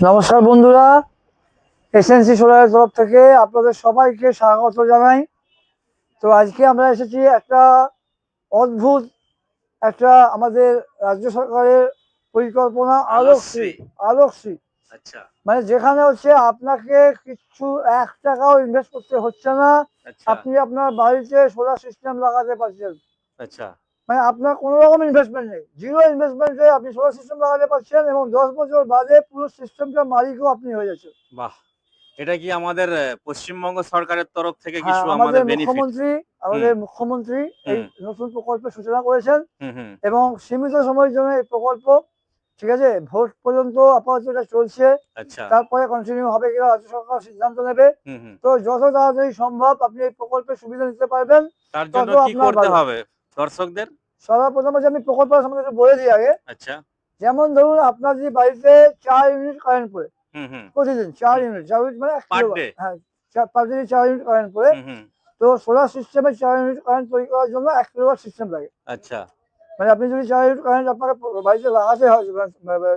নমস্কার বন্ধুরা এসএনসি সোলারের তরফ থেকে আপনাদের সবাইকে স্বাগত জানাই। তো আজকে আমরা এসেছি একটা অদ্ভুত একটা আমাদের রাজ্য সরকারের পরিকল্পনা আলোকশ্রী আলোকশ্রী আচ্ছা। মানে যেখানে হচ্ছে আপনাকে কিছু এক টাকাও ইনভেস্ট করতে হচ্ছে না। আচ্ছা। আপনি আপনার বাড়িতে সোলার সিস্টেম লাগাতে পারছেন। আচ্ছা। মানে আপনার কোনো রকম ইনভেস্টমেন্ট নেই। জিরো ইনভেস্টমেন্টে আপনি সোলার সিস্টেম লাগাতে পারছেন এবং দশ বছর বাদে পুরো সিস্টেমটার মালিকও আপনি হয়ে যাচ্ছেন। বাহ! এটা কি আমাদের পশ্চিমবঙ্গ সরকারের তরফ থেকে হ্যাঁ, কিছু আমাদের মুখ্যমন্ত্রী আমাদের মুখ্যমন্ত্রী এই নতুন প্রকল্পের সূচনা করেছেন এবং সীমিত সময়ের জন্য এই প্রকল্প ঠিক আছে ভোট পর্যন্ত আপাতত এটা চলছে। আচ্ছা। তারপরে কন্টিনিউ হবে কিনা রাজ্য সরকার সিদ্ধান্ত নেবে। তো যত তাড়াতাড়ি সম্ভব আপনি এই প্রকল্পের সুবিধা নিতে পারবেন তার জন্য কি করতে হবে? দর্শকদের? সর্বপ্রথম হচ্ছে আমি প্রকল্প সম্বন্ধে বলে দিই আগে। আচ্ছা। যেমন ধরুন আপনার যদি বাড়িতে চার ইউনিট কারেন্ট পড়ে প্রতিদিন চার ইউনিট চার ইউনিট মানে? হ্যাঁ চার- পার দিনে চার ইউনিট কারেন্ট পড়ে তো সোলার সিস্টেমে চার ইউনিট কারেন্ট তৈরি করার জন্য এক কিলোওয়াট সিস্টেম লাগে। আচ্ছা। মানে আপনি যদি চার ইউনিট কারেন্ট আপনাকে বাড়িতে লাগাতে হয়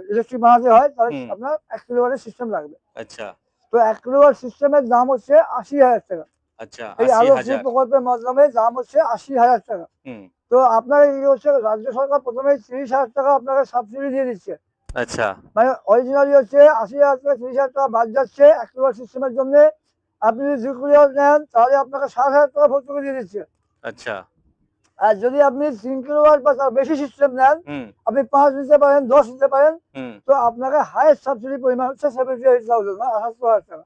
ইলেকট্রিক বানাতে হয় তাহলে আপনার এক কিলোওয়াটের সিস্টেম লাগবে। আচ্ছা। তো এক কিলোওয়াট সিস্টেমের দাম হচ্ছে আশি হাজার টাকা। আচ্ছা এই আলোক প্রকল্পের মাধ্যমে দাম হচ্ছে আশি হাজার টাকা। হুম। তো আপনার কি হচ্ছে রাজ্য সরকার প্রথমে তিরিশ হাজার টাকা আপনাকে সাবসিডি দিয়ে দিচ্ছে। আচ্ছা। মানে অরিজিনালি হচ্ছে আশি হাজার টাকা তিরিশ হাজার টাকা বাদ যাচ্ছে এক কিলোওয়াট সিস্টেমের জন্য। আপনি যদি দুই নেন তাহলে আপনাকে ষাট হাজার টাকা ভর্তুকি দিয়ে দিচ্ছে। আচ্ছা। আর যদি আপনি তিন কিলোওয়াট বা তার বেশি সিস্টেম নেন আপনি পাঁচ নিতে পারেন দশ নিতে পারেন তো আপনাকে হাইয়েস্ট সাবসিডি পরিমাণ হচ্ছে সেভেন্টি এইট থাউজেন্ড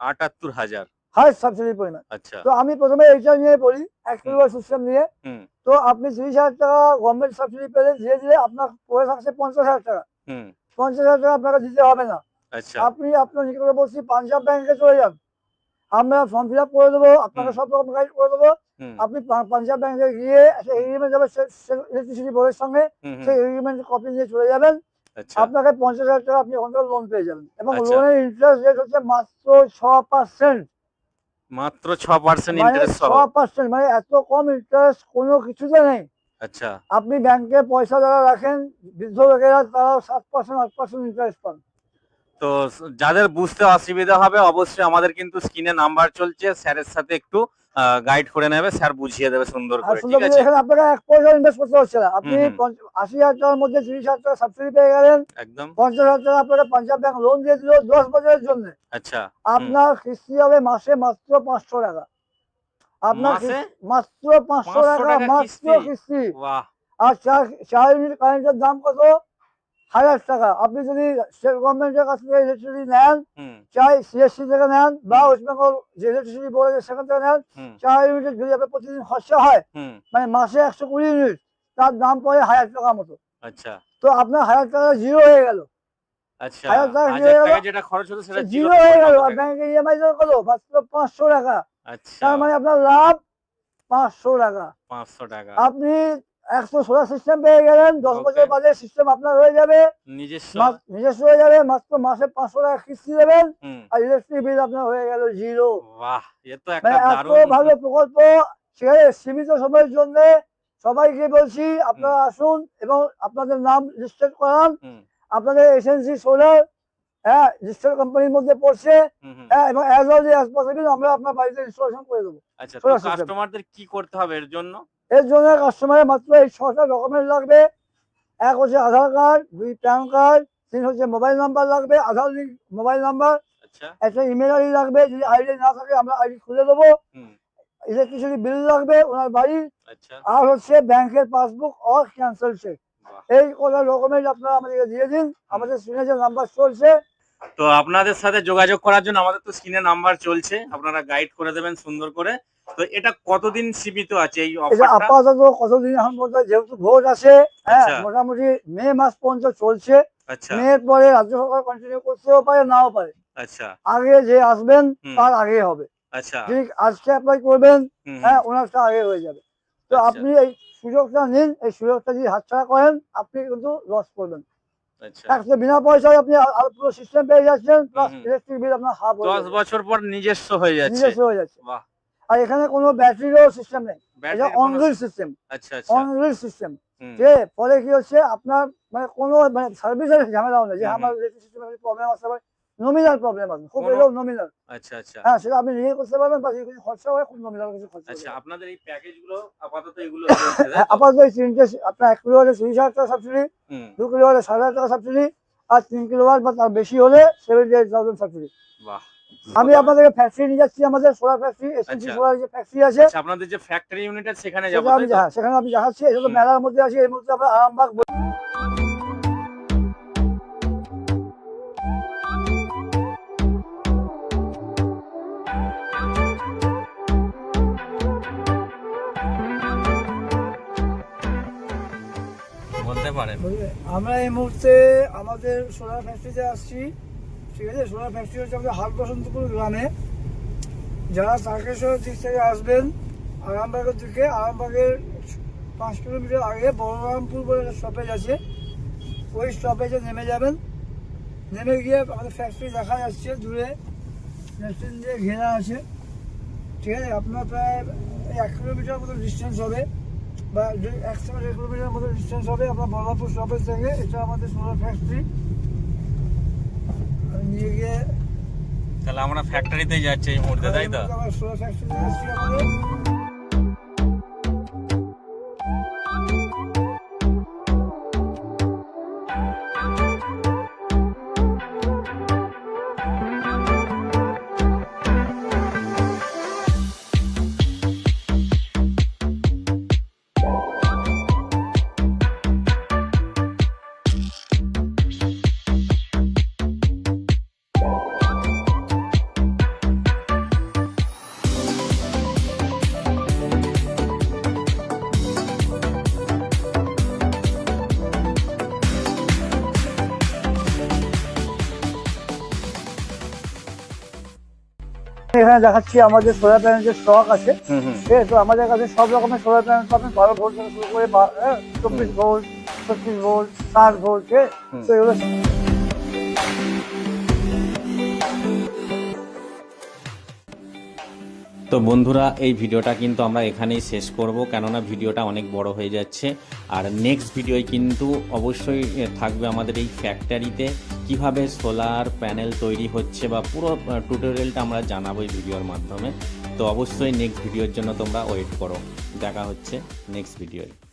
আটাত্তর হাজার। হাইয়েস্ট সাবসিডি পরিমাণ আচ্ছা। তো আমি প্রথমে এইটা নিয়ে বলি এক কিলোওয়াট সিস্টেম নিয়ে তো আপনি তিরিশ হাজার টাকা গভর্নমেন্ট সাবসিডি পেলে ধীরে ধীরে আপনার পড়ে থাকছে পঞ্চাশ হাজার টাকা। পঞ্চাশ হাজার টাকা আপনাকে দিতে হবে না। আচ্ছা। আপনি আপনার নিকটবর্তী পাঞ্জাব ব্যাংকে চলে যান। আমরা ফর্ম ফিল আপ করে দেবো আপনাকে সব রকম গাইড করে দেবো। আপনি পাঞ্জাব ব্যাংকে গিয়ে এগ্রিমেন্ট যাবে ইলেকট্রিসিটি বোর্ডের সঙ্গে। সেই এগ্রিমেন্ট কপি নিয়ে চলে যাবেন। আচ্ছা। আপনাকে পঞ্চাশ হাজার টাকা আপনি ওখান থেকে লোন পেয়ে যাবেন। এবং। লোনের ইন্টারেস্ট রেট হচ্ছে মাত্র ছ পার্সেন্ট মাত্র ছ পার্সেন্ট মানে ইন্টারেস্ট ছ সহ পার্সেন্ট মানে এত কম ইন্টারেস্ট কোনো কিছুতে নেই। আচ্ছা। আপনি ব্যাংকে পয়সা যারা রাখেন বৃদ্ধ লোকেরা তারা সাত পার্সেন্ট আট পার্সেন্ট ইন্টারেস্ট পান। তো যাদের বুঝতে অসুবিধা হবে অবশ্যই আমাদের কিন্তু স্ক্রিনে নাম্বার চলছে। স্যারের সাথে একটু গাইড করে নেবে স্যার বুঝিয়ে দেবে সুন্দর করে ঠিক আছে? এখানে আপনাকে এক পয়সা ইনভেস্ট করতে হচ্ছে না। আপনি হুম হুম। পঞ্চ- আশি হাজার টাকার মধ্যে তিরিশ হাজার টাকা সাবসিডি পেয়ে গেলেন। একদম। পঞ্চাশ হাজার টাকা আপনাকে পাঞ্জাব ব্যাংক লোন দিয়ে দিল দশ বছরের জন্য। আচ্ছা আপনার কিস্তি হবে মাসে মাত্র পাঁচশো টাকা। আপনার মাসে? মাত্র পাঁচশো 500 টাকা মাত্র কিস্তি? কিস্তি। বাহ। আর চার চার ইউনিট কারেন্টের দাম কত? হাজার টাকা। আপনি যদি স্টেট গভর্নমেন্টের কাছ থেকে ইলেকট্রিসিটি নেন চাই সিএসসি থেকে নেন বা ওয়েস্ট বেঙ্গল যে ইলেকট্রিসিটি বোর্ড সেখান থেকে নেন চার ইউনিটের যদি আপনার প্রতিদিন খরচা হয় মানে মাসে একশো কুড়ি ইউনিট তার দাম পড়ে হাজার টাকা মতো। আচ্ছা। তো আপনার হাজার টাকা জিরো হয়ে গেল। আচ্ছা হাজার টাকা যেটা খরচ হতো সেটা জিরো হয়ে গেল। আর ব্যাংকে ইএমআই কত পাঁচশো টাকা। আচ্ছা। তার মানে আপনার লাভ পাঁচশো টাকা। পাঁচশো টাকা। আপনি একশো সোলার সিস্টেম পেয়ে গেলেন দশ. বছর বাদে সিস্টেম আপনার হয়ে যাবে। নিজস্ব। হয়ে যাবে মাত্র মাসে পাঁচশো টাকা কিস্তি দেবেন আর ইলেকট্রিক বিল আপনার হয়ে গেল জিরো মানে এত ভালো প্রকল্প সেখানে সীমিত সময়ের জন্য সবাইকে বলছি আপনারা আসুন এবং আপনাদের নাম রেজিস্টার করান। আপনাদের এসএনসি সোলার হ্যাঁ রেজিস্টার কোম্পানির মধ্যে পড়ছে। হ্যাঁ এবং অ্যাজ অল অ্যাজ পসিবল আমরা আপনার বাড়িতে ইনস্টলেশন করে দেবো। আচ্ছা। কাস্টমারদের কি করতে হবে এর জন্য? এর জন্য কাস্টমারের মাত্র এই ছটা ডকুমেন্ট লাগবে। এক হচ্ছে আধার কার্ড দুই প্যান কার্ড তিন হচ্ছে মোবাইল নাম্বার লাগবে আধার লিঙ্ক মোবাইল নাম্বার একটা ইমেল আইডি লাগবে যদি আইডি না থাকে আমরা আইডি খুলে দেবো। ইলেকট্রিসিটি বিল লাগবে ওনার বাড়ির আচ্ছা। আর হচ্ছে ব্যাংকের পাসবুক অর ক্যান্সেল চেক এই কটা ডকুমেন্ট আপনারা আমাদেরকে দিয়ে দিন। আমাদের যে নাম্বার চলছে। তো আপনাদের সাথে যোগাযোগ করার জন্য আমাদের তো স্ক্রিনে নাম্বার চলছে আপনারা গাইড করে দেবেন সুন্দর করে। তো এটা কতদিন সীমিত আছে এই অফারটা আপাতত কতদিন এখন পর্যন্ত যেহেতু ভোট আছে হ্যাঁ আচ্ছা। মোটামুটি মে মাস পর্যন্ত চলছে। আচ্ছা। মে পরে রাজ্য সরকার কন্টিনিউ করতেও পারে নাও পারে। আচ্ছা। আগে যে আসবেন তার আগে হবে। আচ্ছা। যদি আজকে অ্যাপ্লাই করবেন হ্যাঁ ওনারটা আগে হয়ে যাবে। তো আচ্ছা। আপনি এই সুযোগটা নিন এই সুযোগটা যদি হাতছাড়া করেন আপনি কিন্তু লস করবেন। আচ্ছা। বিনা পয়সায় আপনি আর পুরো সিস্টেম পেয়ে যাচ্ছেন প্লাস ইলেকট্রিক বিল আপনার হাফ দশ বছর পর নিজস্ব হয়ে যাচ্ছে। নিজস্ব হয়ে যাচ্ছে। আর এখানে কোনো ব্যাটারিরও সিস্টেম নেই। এটা সিস্টেম আচ্ছা আচ্ছা। সিস্টেম হুম, যে ফলে কি হচ্ছে আপনার মানে কোনো মানে সার্ভিসের ঝামেলাও নেই। যে আমার ইলেকট্রিক সিস্টেমে প্রবলেম আসতে পারে নমিনাল প্রবলেম আছে খুব এরকম নমিনাল আচ্ছা আচ্ছা। হ্যাঁ সেটা আপনি নিজে করতে পারবেন কিছু খরচা হয় খুব নমিনাল কিছু খরচা আচ্ছা আপনাদের এই প্যাকেজগুলো আপাতত এগুলো হ্যাঁ, তো? আপাতত এই তিনটে আপনার এক কিলো হলে তিরিশ হাজার টাকা সাবসিডি দু কিলো হলে সাড়ে হাজার টাকা সাবসিডি আর তিন কিলো বা তার বেশি হলে সেভেন্টি এইট থাউজেন্ড সাবসিডি বাহ। আমি আপনাদেরকে ফ্যাক্টরি নিয়ে যাচ্ছি আমাদের সোলার ফ্যাক্টরি এসএনসি। সোলার যে ফ্যাক্টরি আছে আচ্ছা আপনাদের যে ফ্যাক্টরি ইউনিট আছে সেখানে যাব? হ্যাঁ সেখানে আমি দেখাচ্ছি এটা তো মেলার মধ্যে আছি এই মুহূর্তে আমরা আরামবাগ পারেন বুঝলে? আমরা এই মুহূর্তে আমাদের সোলার ফ্যাক্টরিতে আসছি। ঠিক আছে? সোলার ফ্যাক্টরি হচ্ছে আমাদের হাট বসন্তপুর গ্রামে। যারা তারকেশ্বরের দিক থেকে আসবেন, আরামবাগের দিকে, আরামবাগের পাঁচ কিলোমিটার আগে বলরামপুর বলে একটা স্টপেজ আছে। ওই স্টপেজে নেমে যাবেন। নেমে গিয়ে আমাদের ফ্যাক্টরি দেখা যাচ্ছে দূরে। মেশিন দিয়ে ঘেরা আছে। ঠিক আছে? আপনার প্রায় এক কিলোমিটার মতো ডিস্টেন্স হবে। বা এক কিলোমিটার মতো ডিস্টেন্স হবে আপনার থেকে এটা আমাদের সোলার ফ্যাক্টরি নিয়ে গিয়ে তাহলে আমরা ফ্যাক্টরিতে যাচ্ছি এই মুহূর্তে তাই তো? আমার সোলার ফ্যাক্টরি যাচ্ছি আমাদের। এখানে দেখাচ্ছি আমাদের সোলার প্যানেলের স্টক আছে। ঠিক তো আমাদের কাছে সব রকমের সোলার প্যানেল পাবেন বারো ভোল্ট থেকে শুরু করে হ্যাঁ, চব্বিশ ভোল্ট ছত্রিশ ভোল্ট ষাট ভোল্ট তো এগুলো তো বন্ধুরা, এই ভিডিওটা কিন্তু আমরা এখানেই শেষ করব, কেননা ভিডিওটা অনেক বড় হয়ে যাচ্ছে। আর নেক্সট ভিডিওয় কিন্তু অবশ্যই থাকবে আমাদের এই ফ্যাক্টরিতে কীভাবে সোলার প্যানেল তৈরি হচ্ছে বা পুরো টিউটোরিয়ালটা আমরা জানাব এই ভিডিওর মাধ্যমে। তো অবশ্যই নেক্সট ভিডিওর জন্য তোমরা ওয়েট করো। দেখা হচ্ছে নেক্সট ভিডিওয়।